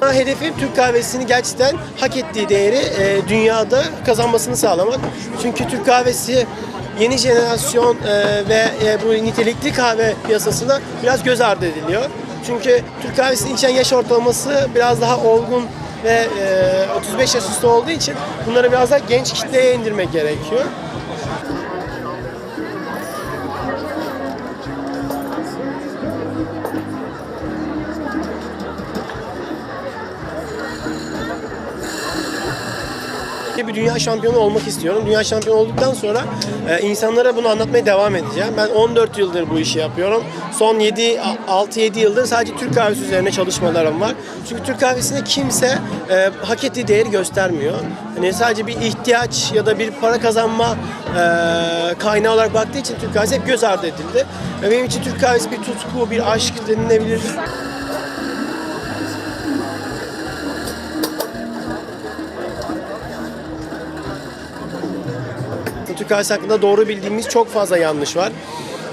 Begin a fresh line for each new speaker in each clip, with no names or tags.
Hedefim Türk kahvesini gerçekten hak ettiği değeri e, dünyada kazanmasını sağlamak. Çünkü Türk kahvesi yeni jenerasyon e, ve e, bu nitelikli kahve piyasasında biraz göz ardı ediliyor. Çünkü Türk kahvesinin içen yaş ortalaması biraz daha olgun ve e, 35 yaş üstü olduğu için bunları biraz daha genç kitleye indirmek gerekiyor. Bir dünya şampiyonu olmak istiyorum. Dünya şampiyonu olduktan sonra e, insanlara bunu anlatmaya devam edeceğim. Ben 14 yıldır bu işi yapıyorum. Son 7 6-7 yıldır sadece Türk kahvesi üzerine çalışmalarım var. Çünkü Türk kahvesine kimse e, hak ettiği değeri göstermiyor. Hani sadece bir ihtiyaç ya da bir para kazanma e, kaynağı olarak baktığı için Türk kahvesi hep göz ardı edildi. Ve benim için Türk kahvesi bir tutku, bir aşk denilebilir. Türk kahvesi hakkında doğru bildiğimiz çok fazla yanlış var.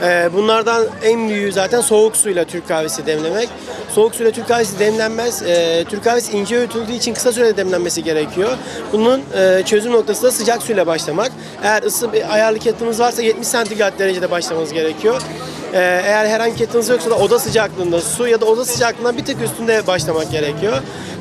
Ee, Bunlardan en büyüğü zaten soğuk suyla Türk kahvesi demlemek. Soğuk suyla Türk kahvesi demlenmez. Ee, Türk kahvesi ince öğütüldüğü için kısa sürede demlenmesi gerekiyor. Bunun e, çözüm noktası da sıcak suyla başlamak. Eğer ısı ayarlı kettle'ınız varsa 70 santigrat derecede başlamanız gerekiyor. Ee, Eğer herhangi kettle'ınız yoksa da oda sıcaklığında su ya da oda sıcaklığından bir tık üstünde başlamak gerekiyor.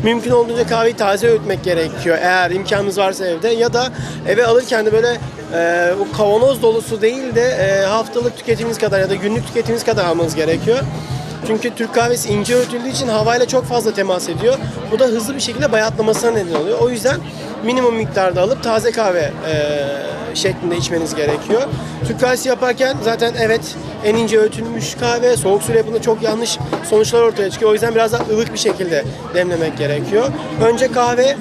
Mümkün olduğunca kahveyi taze öğütmek gerekiyor eğer imkanınız varsa evde ya da eve alırken de böyle e, o kavanoz dolusu değil de e, haftalık tüketiminiz kadar ya da günlük tüketiminiz kadar almanız gerekiyor. Çünkü Türk kahvesi ince öğütüldüğü için havayla çok fazla temas ediyor. Bu da hızlı bir şekilde bayatlamasına neden oluyor. O yüzden minimum miktarda alıp taze kahve e, şeklinde içmeniz gerekiyor. Türk kahvesi yaparken zaten evet en ince öğütülmüş kahve soğuk suyla yapında çok yanlış sonuçlar ortaya çıkıyor. O yüzden biraz daha ılık bir şekilde demlemek gerekiyor. Önce kahve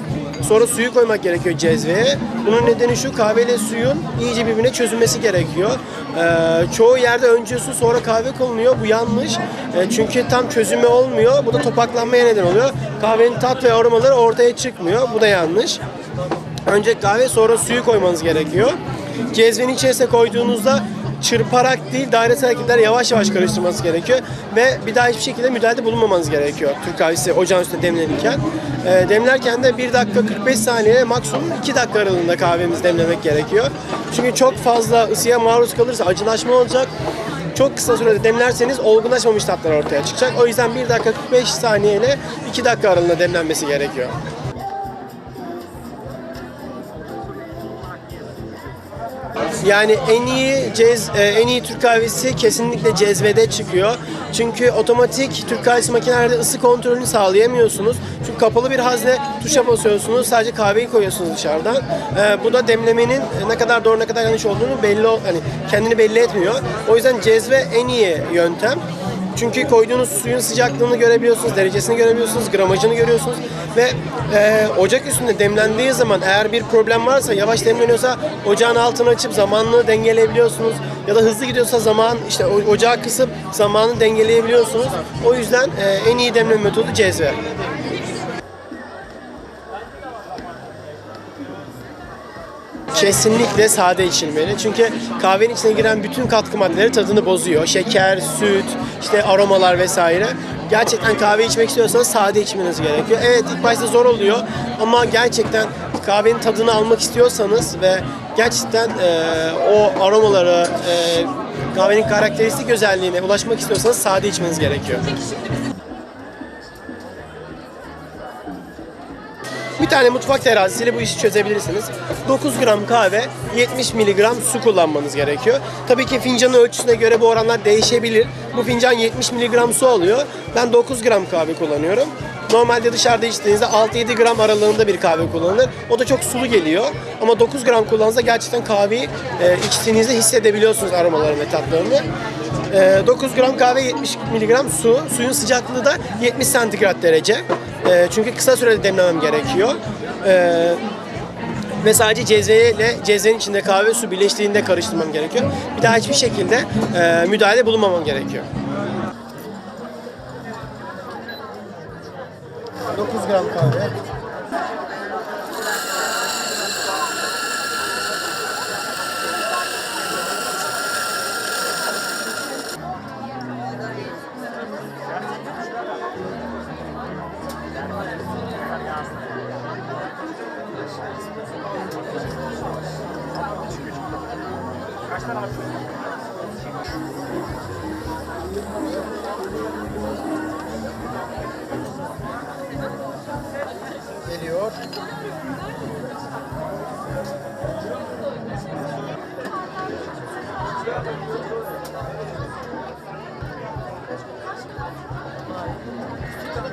Sonra suyu koymak gerekiyor cezveye. Bunun nedeni şu kahveyle suyun iyice birbirine çözülmesi gerekiyor. Ee, çoğu yerde önce su sonra kahve konuluyor. Bu yanlış. Ee, çünkü tam çözüme olmuyor. Bu da topaklanmaya neden oluyor. Kahvenin tat ve aromaları ortaya çıkmıyor. Bu da yanlış. Önce kahve sonra suyu koymanız gerekiyor. Cezvenin içerisine koyduğunuzda çırparak değil dairesel hareketler yavaş yavaş karıştırmanız gerekiyor ve bir daha hiçbir şekilde müdahalede bulunmamanız gerekiyor Türk kahvesi ocağın üstünde demlenirken. E, demlerken de 1 dakika 45 saniye maksimum 2 dakika aralığında kahvemizi demlemek gerekiyor. Çünkü çok fazla ısıya maruz kalırsa acılaşma olacak. Çok kısa sürede demlerseniz olgunlaşmamış tatlar ortaya çıkacak. O yüzden 1 dakika 45 saniye ile 2 dakika aralığında demlenmesi gerekiyor. Yani en iyi cez, e, en iyi Türk kahvesi kesinlikle cezvede çıkıyor. Çünkü otomatik Türk kahvesi makinelerde ısı kontrolünü sağlayamıyorsunuz. Çünkü kapalı bir hazne tuşa basıyorsunuz. Sadece kahveyi koyuyorsunuz dışarıdan. E, bu da demlemenin ne kadar doğru ne kadar yanlış olduğunu belli hani kendini belli etmiyor. O yüzden cezve en iyi yöntem. Çünkü koyduğunuz suyun sıcaklığını görebiliyorsunuz, derecesini görebiliyorsunuz, gramajını görüyorsunuz ve e, ocak üstünde demlendiği zaman eğer bir problem varsa, yavaş demleniyorsa ocağın altını açıp zamanını dengeleyebiliyorsunuz ya da hızlı gidiyorsa zaman işte ocağı kısıp zamanı dengeleyebiliyorsunuz. O yüzden e, en iyi demleme metodu cezve. Kesinlikle sade içilmeli. Çünkü kahvenin içine giren bütün katkı maddeleri tadını bozuyor. Şeker, süt, işte aromalar vesaire. Gerçekten kahve içmek istiyorsanız sade içmeniz gerekiyor. Evet ilk başta zor oluyor ama gerçekten kahvenin tadını almak istiyorsanız ve gerçekten e, o aromaları, e, kahvenin karakteristik özelliğine ulaşmak istiyorsanız sade içmeniz gerekiyor. Bir tane mutfak terazisiyle bu işi çözebilirsiniz. 9 gram kahve, 70 miligram su kullanmanız gerekiyor. Tabii ki fincanın ölçüsüne göre bu oranlar değişebilir. Bu fincan 70 miligram su alıyor. Ben 9 gram kahve kullanıyorum. Normalde dışarıda içtiğinizde 6-7 gram aralığında bir kahve kullanılır. O da çok sulu geliyor. Ama 9 gram kullandığınızda gerçekten kahveyi e, içtiğinizde hissedebiliyorsunuz aromalarını ve tatlarını. E, 9 gram kahve 70 miligram su. Suyun sıcaklığı da 70 santigrat derece. E, çünkü kısa sürede demlemem gerekiyor. E, ve sadece cezveyle cezvenin içinde kahve su birleştiğinde karıştırmam gerekiyor. Bir daha hiçbir şekilde e, müdahale bulunmamam gerekiyor. 9 gram kahve.
baştan alsın. Geliyor. Thank you.